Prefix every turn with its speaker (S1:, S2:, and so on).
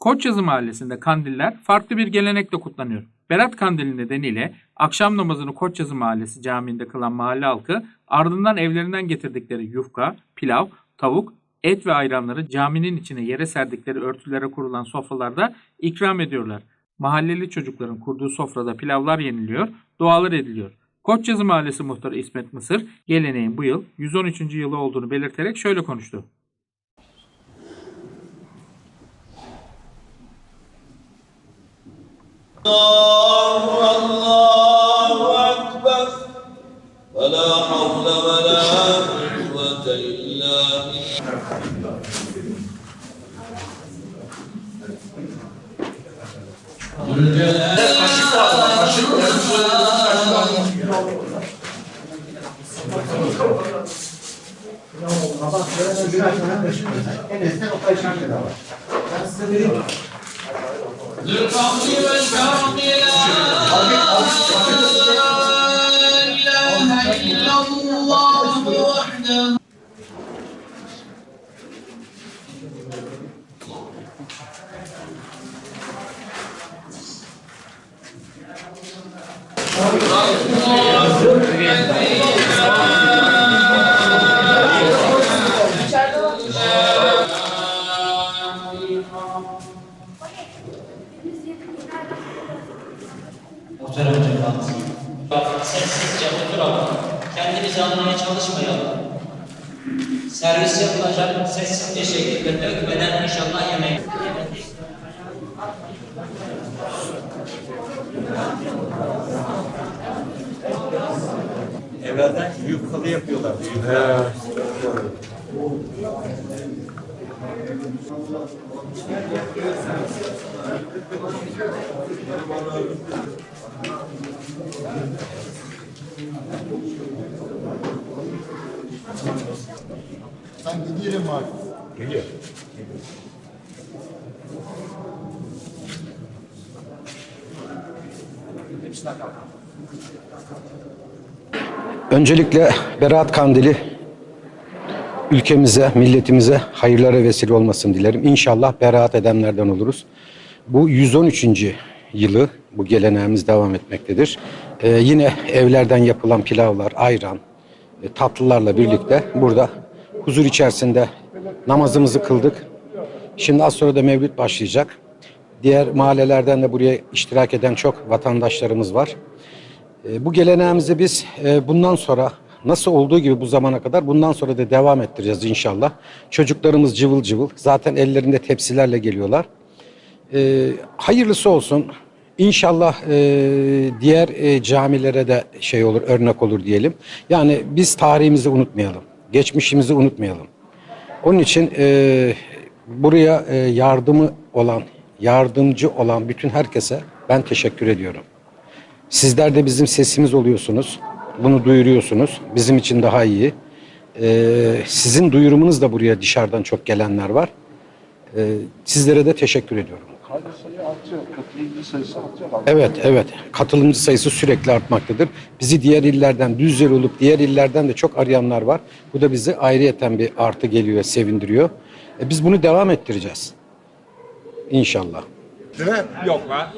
S1: Koçyazı Mahallesi'nde kandiller farklı bir gelenekle kutlanıyor. Berat Kandili nedeniyle akşam namazını Koçyazı Mahallesi camiinde kılan mahalle halkı ardından evlerinden getirdikleri yufka, pilav, tavuk, et ve ayranları caminin içine yere serdikleri örtülere kurulan sofralarda ikram ediyorlar. Mahalleli çocukların kurduğu sofrada pilavlar yeniliyor, dualar ediliyor. Koçyazı Mahallesi muhtarı İsmet Mısır, geleneğin bu yıl 113. yılı olduğunu belirterek şöyle konuştu.
S2: Enes'ten o kadar var. Ben size vereyim.
S3: للفضل والفرق لا إله إلا الله وحده Thank you.
S4: Muhterem cemaat. Sessizce oturalım. Kendimizi anlamaya çalışmayalım. Servis yapılacak sessiz bir şekilde dökmeden inşallah yemeği.
S5: Evvelden yufkalı yapıyorlar.
S2: Sen gidiyorum abi.
S5: Geliyor.
S6: Öncelikle Berat Kandili ülkemize, milletimize hayırlara vesile olmasını dilerim. İnşallah beraat edenlerden oluruz. Bu 113. yılı bu geleneğimiz devam etmektedir. Ee, yine evlerden yapılan pilavlar, ayran, e, tatlılarla birlikte burada huzur içerisinde namazımızı kıldık. Şimdi az sonra da mevlüt başlayacak. Diğer mahallelerden de buraya iştirak eden çok vatandaşlarımız var. E, Bu geleneğimizi biz e, bundan sonra nasıl olduğu gibi bu zamana kadar bundan sonra da devam ettireceğiz inşallah. Çocuklarımız cıvıl cıvıl. Zaten ellerinde tepsilerle geliyorlar. E, hayırlısı olsun. İnşallah e, diğer e, camilere de şey olur, örnek olur diyelim. Yani biz tarihimizi unutmayalım. Geçmişimizi unutmayalım. Onun için e, buraya e, yardımı olan, yardımcı olan bütün herkese ben teşekkür ediyorum. Sizler de bizim sesimiz oluyorsunuz. Bunu duyuruyorsunuz. Bizim için daha iyi. Ee, sizin duyurumunuz da buraya dışarıdan çok gelenler var. Ee, sizlere de teşekkür ediyorum.
S7: Kaydı sayı artıyor, katılımcı sayısı artıyor.
S6: Evet, evet. Katılımcı sayısı sürekli artmaktadır. Bizi diğer illerden, Düzceli olup diğer illerden de çok arayanlar var. Bu da bizi ayrıyeten bir artı geliyor ve sevindiriyor. E, biz bunu devam ettireceğiz. İnşallah.
S5: Yok lan.